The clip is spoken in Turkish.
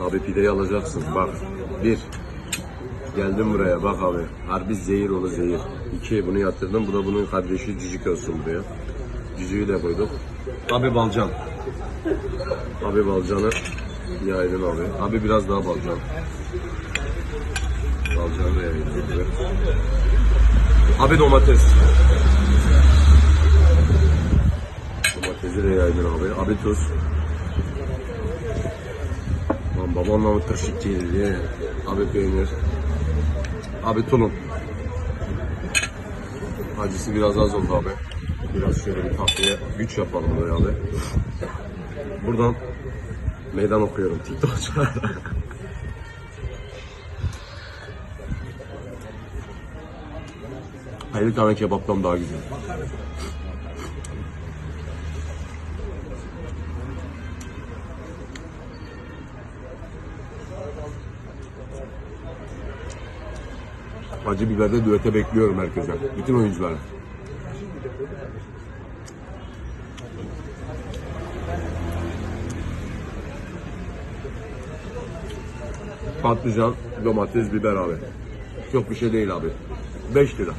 Abi pideyi alacaksın. Bak. Bir. Geldim buraya bak abi. Harbi zehir oğlu zehir. İki bunu yatırdım. Bu da bunun kardeşi cücük olsun buraya. Cücüğü de koyduk. Abi balcan. Abi balcanı yaydın abi. Abi biraz daha balcan. Balcanı da yaydın abi. Abi domates. Domatesi de yaydın abi. Abi tuz. Taşık geldi? Abi peynir. Abi tulum. Acısı biraz az oldu abi. Biraz şöyle bir tatlıya güç yapalım böyle abi. Buradan meydan okuyorum TikTokçulara. Hayır tane kebaptan daha güzel. Acı biberde düete bekliyorum herkese. Bütün oyuncuları. Patlıcan, domates, biber abi. Çok bir şey değil abi. 5 lira.